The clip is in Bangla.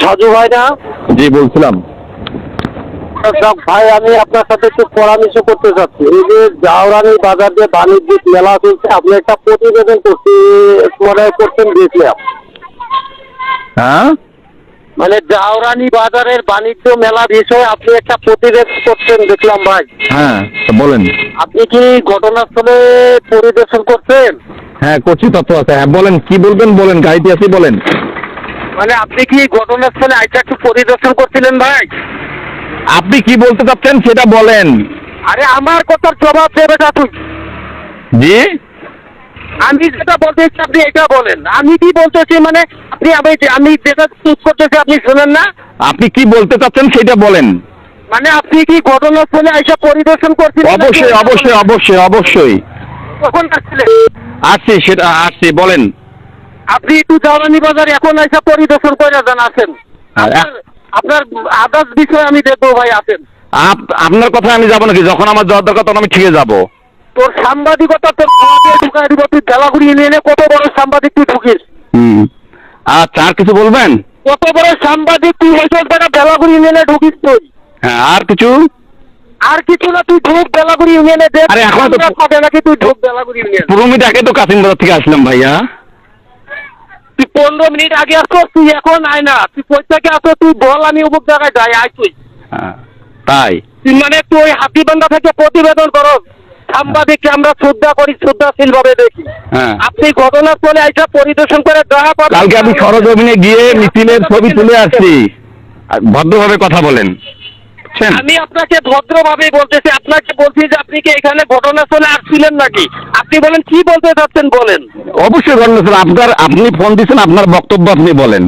সাজু ভাই না? জি বলছিলাম। ভাই আমি আপনার সাথে একটু পরামর্শ করতে চাচ্ছি। এই যে জাওরানি বাজার যে বাণিজ্যিক মেলা চলছে আপনি একটা প্রতিবেদন করছি মনে করছেন দেখলাম হ্যাঁ? মানে জাওরানি বাজারের বাণিজ্য মেলা বিষয়ে আপনি একটা প্রতিবেদন করছেন দেখলাম ভাই। হ্যাঁ বলেন। আপনি কি ঘটনাস্থলে পরিদর্শন করছেন? হ্যাঁ করছি তথ্য আছে। হ্যাঁ বলেন কি বলবেন? বলেন গাড়িতে আছি বলেন। মানে আপনি কি ঘটনাস্থলে আইটা একটু পরিদর্শন করছিলেন ভাই? আপনি কি বলতে চাচ্ছেন সেটা বলেন। আরে আমার কথার জবাব দেবে না তুই। জি? আমি যেটা বলতে চাচ্ছি আপনি এটা বলেন। আমি কি বলতেছি মানে আপনি আমি আমি যেটা চুজ করতেছি আপনি শোনেন না? আপনি কি বলতে চাচ্ছেন সেটা বলেন। মানে আপনি কি ঘটনাস্থলে আইসা পরিদর্শন করছিলেন অবশ্যই অবশ্যই অবশ্যই অবশ্যই। কখন আসছিলেন? আসছি সেটা আসছি বলেন। আপনি একটু জ্বালানি বাজার এখন আইসা পরিদর্শন করে যান আসেন। আপনার আদার্স বিষয় আমি দেখব ভাই আসেন। আপনার কথা আমি যাব নাকি? যখন আমার যাওয়ার দরকার তখন আমি ঠিকই যাব। তোর সাংবাদিকতা তোর ঢুকাই দিব তুই বেলাগুড়ি নিয়ে কত বড় সাংবাদিক তুই ঢুকিস। হুম। আচ্ছা আর কিছু বলবেন? কত বড় সাংবাদিক তুই হয়েছিস বেটা বেলাগুড়ি ইউনিয়নে ঢুকিস তুই। হ্যাঁ আর কিছু? আর কিছু না তুই ঢুক বেলাগুড়ি ইউনিয়নে দেখ। আরে এখন তো- নাকি তুই ঢুক বেলাগুড়ি ইউনিয়ন পনেরো মিনিট তো কাসিম বাজার থেকে আসলাম ভাইয়া। তুই পনেরো মিনিট আগে আসছো তুই এখন আয় না। তুই আসো তুই বল আমি অমুক জায়গায় যাই আয় তুই। হ্যাঁ, তাই? তুই মানে তুই হাতিবান্ধা থেকে প্রতিবেদন করো। সাংবাদিককে আমরা শ্রদ্ধা করি শ্রদ্ধাশীল ভাবে দেখি। হ্যাঁ। আপনি ঘটনাস্থলে আইসা পরিদর্শন করে দেখা পাবেন। কালকে আমি সরজমিনে গিয়ে মিছিলের ছবি তুলে আসছি। ভদ্রভাবে কথা বলেন। বুঝছেন আমি আপনাকে ভদ্রভাবে বলতেছি আপনাকে বলছি যে আপনি কি এখানে ঘটনাস্থলে আসছিলেন নাকি? আপনি বলেন কি বলতে চাচ্ছেন বলেন? অবশ্যই ঘটনা আপনার আপনি ফোন দিয়েছেন আপনার বক্তব্য আপনি বলেন।